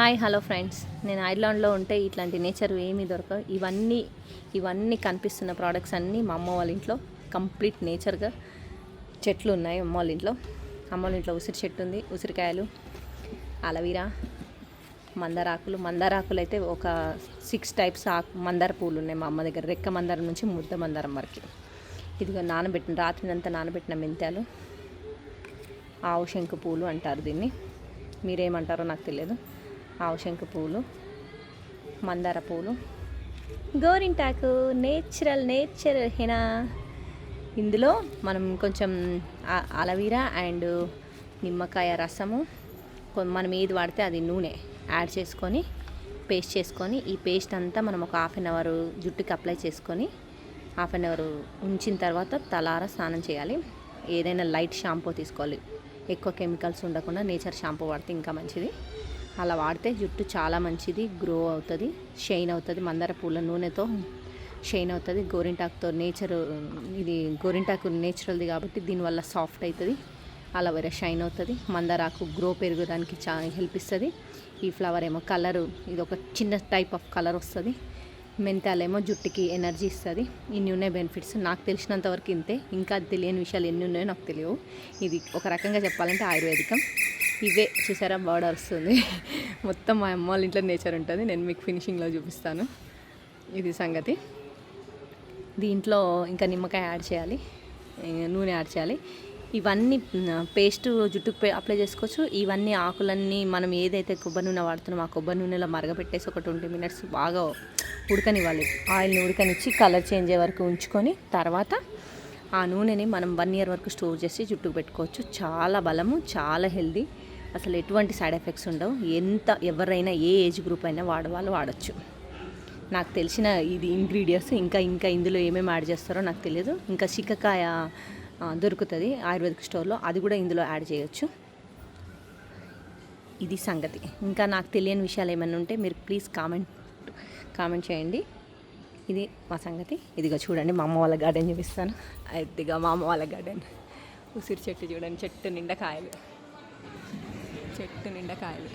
Hi hello friends. నేను ఐర్లాండ్లో ఉంటే ఇట్లాంటి నేచర్ ఏమీ దొరకవు. ఇవన్నీ ఇవన్నీ కనిపిస్తున్న ప్రోడక్ట్స్ అన్నీ మా అమ్మ వాళ్ళ ఇంట్లో కంప్లీట్ నేచర్గా చెట్లు ఉన్నాయి అమ్మ వాళ్ళ ఇంట్లో. అమ్మ వాళ్ళ ఇంట్లో ఉసిరి చెట్టు ఉంది ఉసిరికాయలు అలవీరా మందారాకులు. మందారాకులు అయితే ఒక సిక్స్ టైప్స్ ఆకు మందార పూలు ఉన్నాయి మా అమ్మ దగ్గర. రెక్క మందారం నుంచి ముద్ద మందారం వరకు. ఇదిగో నానబెట్టిన రాత్రినంతా నానబెట్టిన మెంతాలు ఆవు శంకు పూలు అంటారు దీన్ని. మీరేమంటారో నాకు తెలియదు. ఆవు పూలు మందార పూలు. గోరింటాకు నేచురల్ నేచర్ హెనా. ఇందులో మనం కొంచెం అలవీరా అండ్ నిమ్మకాయ రసము కొ- మనం ఏది వాడితే అది నూనె యాడ్ చేసుకొని పేస్ట్ చేసుకొని ఈ పేస్ట్ అంతా మనం ఒక హాఫ్ అన్ అవర్ జుట్టుకి అప్లై చేసుకొని హాఫ్ అన్ అవర్ ఉంచిన తర్వాత తలార స్నానం చేయాలి. ఏదైనా లైట్ షాంపూ తీసుకోవాలి. ఎక్కువ కెమికల్స్ ఉండకుండా నేచర్ షాంపూ వాడితే ఇంకా మంచిది. అలా వాడితే జుట్టు చాలా మంచిది గ్రో అవుతుంది షైన్ అవుతుంది. మందార పూల నూనెతో షైన్ అవుతుంది. గోరింటాకుతో నేచర్ ఇది గోరింటాకు నేచురల్ది కాబట్టి దీనివల్ల సాఫ్ట్ అవుతుంది అలవేరా షైన్ అవుతుంది. మందారాకు గ్రో పెరగడానికి చాలా హెల్ప్ ఇస్తుంది. ఈ ఫ్లవర్ ఏమో కలరు ఇది ఒక చిన్న టైప్ ఆఫ్ కలర్ వస్తుంది. మెంతాలేమో జుట్టుకి ఎనర్జీ ఇస్తుంది. ఇన్ని ఉన్నాయి బెనిఫిట్స్ నాకు తెలిసినంత వరకు ఇంతే. ఇంకా తెలియని విషయాలు ఎన్ని ఉన్నాయో నాకు తెలియవు. ఇది ఒక రకంగా చెప్పాలంటే ఆయుర్వేదికం. ఇవే చూసారా బార్డర్ వస్తుంది మొత్తం మా అమ్మ వాళ్ళ ఇంట్లో నేచర్ ఉంటుంది. నేను మీకు ఫినిషింగ్లో చూపిస్తాను. ఇది సంగతి. దీంట్లో ఇంకా నిమ్మకాయ యాడ్ చేయాలి. నూనె యాడ్ చేయాలి. ఇవన్నీ పేస్ట్ జుట్టుకు పే- అప్లై చేసుకోవచ్చు. ఇవన్నీ ఆకులన్నీ మనం ఏదైతే కొబ్బరి నూనె వాడుతున్నామో ఆ కొబ్బరి నూనెలో మరగపెట్టేసి ఒక ట్వంటీ మినిట్స్ బాగా ఉడకనివ్వాలి. ఆయిల్ని ఉడకనిచ్చి కలర్ చేంజ్ అయ్యే వరకు ఉంచుకొని తర్వాత ఆ నూనెని మనం వన్ ఇయర్ వరకు స్టోర్ చేసి జుట్టుకు పెట్టుకోవచ్చు. చాలా బలము చాలా హెల్దీ. అసలు ఎటువంటి సైడ్ ఎఫెక్ట్స్ ఉండవు. ఎంత ఎవరైనా ఏ ఏజ్ గ్రూప్ అయినా వాడవాళ్ళు వాడచ్చు. నాకు తెలిసిన ఇది ఇంగ్రీడియంట్స్ ఇంకా ఇంకా ఇందులో ఏమేమి యాడ్ చేస్తారో నాకు తెలియదు. ఇంకా చిక్కకాయ దొరుకుతుంది ఆయుర్వేదిక్ స్టోర్లో. అది కూడా ఇందులో యాడ్ చేయొచ్చు. ఇది సంగతి. ఇంకా నాకు తెలియని విషయాలు ఏమైనా ఉంటే మీరు ప్లీజ్ కామెంట్ కామెంట్ చేయండి. ఇది మా సంగతి. ఇదిగో చూడండి మా అమ్మ వాళ్ళ గార్డెన్ చూపిస్తాను. ఇదిగా మా అమ్మ వాళ్ళ గార్డెన్. ఉసిరి చెట్టు చూడండి చెట్టు నిండా కాయలు. చెట్టు నిండా కాయలు.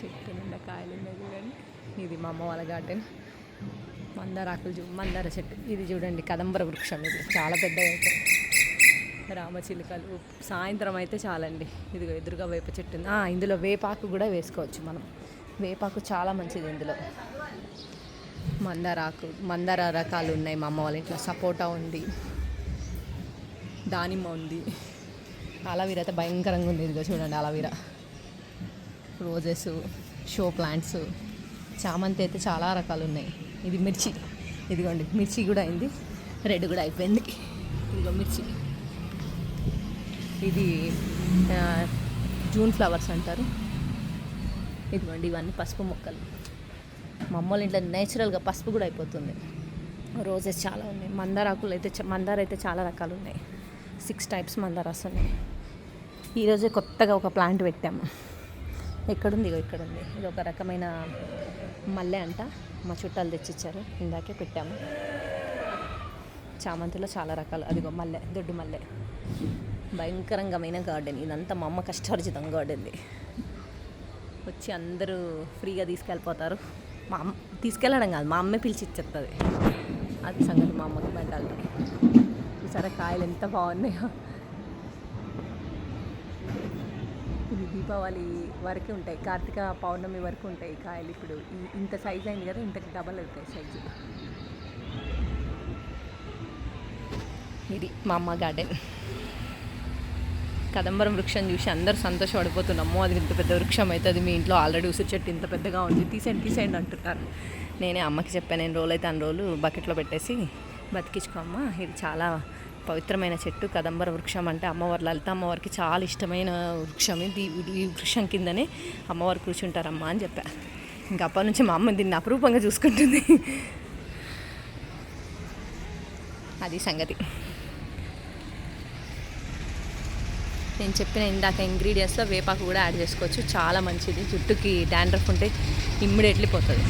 చెట్టు నిండా కాయలు ఉన్నాయి చూడండి. ఇది మా అమ్మ వాళ్ళ గార్డెన్. మందార ఆకులు చూ మందార చెట్టు. ఇది చూడండి కదంబర వృక్షం ఇది. చాలా పెద్దగా అయితే. రామచిలుకలు సాయంత్రం అయితే చాలండి. ఇదిగో ఎదురుగా వేప చెట్టు ఇందులో వేపాకు కూడా వేసుకోవచ్చు మనం. వేపాకు చాలా మంచిది ఇందులో. మందారాకు మందార రకాలు ఉన్నాయి మా అమ్మ వాళ్ళ ఇంట్లో. సపోటా ఉంది. దానిమ్మ ఉంది. అలవీర అయితే భయంకరంగా ఉంది. ఇదిగో చూడండి అలవీర. రోజెస్ షో ప్లాంట్స్ చామంతి అయితే చాలా రకాలు ఉన్నాయి. ఇది మిర్చి. ఇదిగోండి మిర్చి కూడా అయింది. రెడ్ కూడా అయిపోయింది. ఇదిగో మిర్చి. ఇది జూన్ ఫ్లవర్స్ అంటారు. ఇదిగోండి ఇవన్నీ పసుపు మొక్కలు. మా అమ్మ వాళ్ళ ఇంట్లో నేచురల్గా పసుపు కూడా అయిపోతుంది. రోజెస్ చాలా ఉన్నాయి. మందార ఆకులు అయితే మందార అయితే చాలా రకాలు ఉన్నాయి. సిక్స్ టైప్స్ మందారాస్ ఉన్నాయి. ఈరోజే కొత్తగా ఒక ప్లాంట్ పెట్టాము. ఎక్కడుంది ఇగో ఇక్కడుంది. ఇది ఒక రకమైన మల్లె అంట. మా చుట్టాలు తెచ్చిచ్చారు. ఇందాకే పెట్టాము. చామంతిలో చాలా రకాలు. అదిగో మల్లె దొడ్డు మల్లె. భయంకరంగమైన గార్డెన్. ఇదంతా మా అమ్మ కష్టార్జితం గార్డెన్ది. వచ్చి అందరూ ఫ్రీగా తీసుకెళ్ళిపోతారు. మా అమ్మ తీసుకెళ్ళడం కాదు మా అమ్మే పిలిచి ఇచ్చేస్తుంది అది సంగతి మా అమ్మకి మెంటాలిటీ చూసారా కాయలు ఎంత బాగున్నాయో. ఇది దీపావళి వరకే ఉంటాయి కార్తీక పౌర్ణమి వరకు ఉంటాయి కాయలు ఇప్పుడు. ఇంత సైజ్ అయింది కదా ఇంతకు డబల్ అవుతాయి సైజు ఇది మా అమ్మ గార్డెన్ కదంబరం వృక్షం చూసి అందరూ సంతోషపడిపోతున్నాము. అది ఇంత పెద్ద వృక్షం అయితే అది మీ ఇంట్లో ఆల్రెడీ ఉసిరి చెట్టు ఇంత పెద్దగా ఉంది. తీసేయండి తీసేయండి అంటున్నారు. నేనే అమ్మకి చెప్పాను నేను రోజులు అయితే అన్ని రోజులు బకెట్లో పెట్టేసి బతికించుకోమ్మ. ఇది చాలా పవిత్రమైన చెట్టు. కదంబర వృక్షం అంటే అమ్మవారి లలిత అమ్మవారికి చాలా ఇష్టమైన వృక్షం. ఇది ఇది- ఈ వృక్షం కిందనే అమ్మవారు కూర్చుంటారమ్మా అని చెప్పా. ఇంకా అప్పటి నుంచి మా అమ్మ దీన్ని అపురూపంగా చూసుకుంటుంది. అది సంగతి. నేను చెప్పిన ఇందాక ఇంగ్రీడియంట్స్లో వేపాకు కూడా యాడ్ చేసుకోవచ్చు. చాలా మంచిది. జుట్టుకి డాండ్రఫ్ ఉంటే ఇమ్మీడియట్లీ పోతుంది.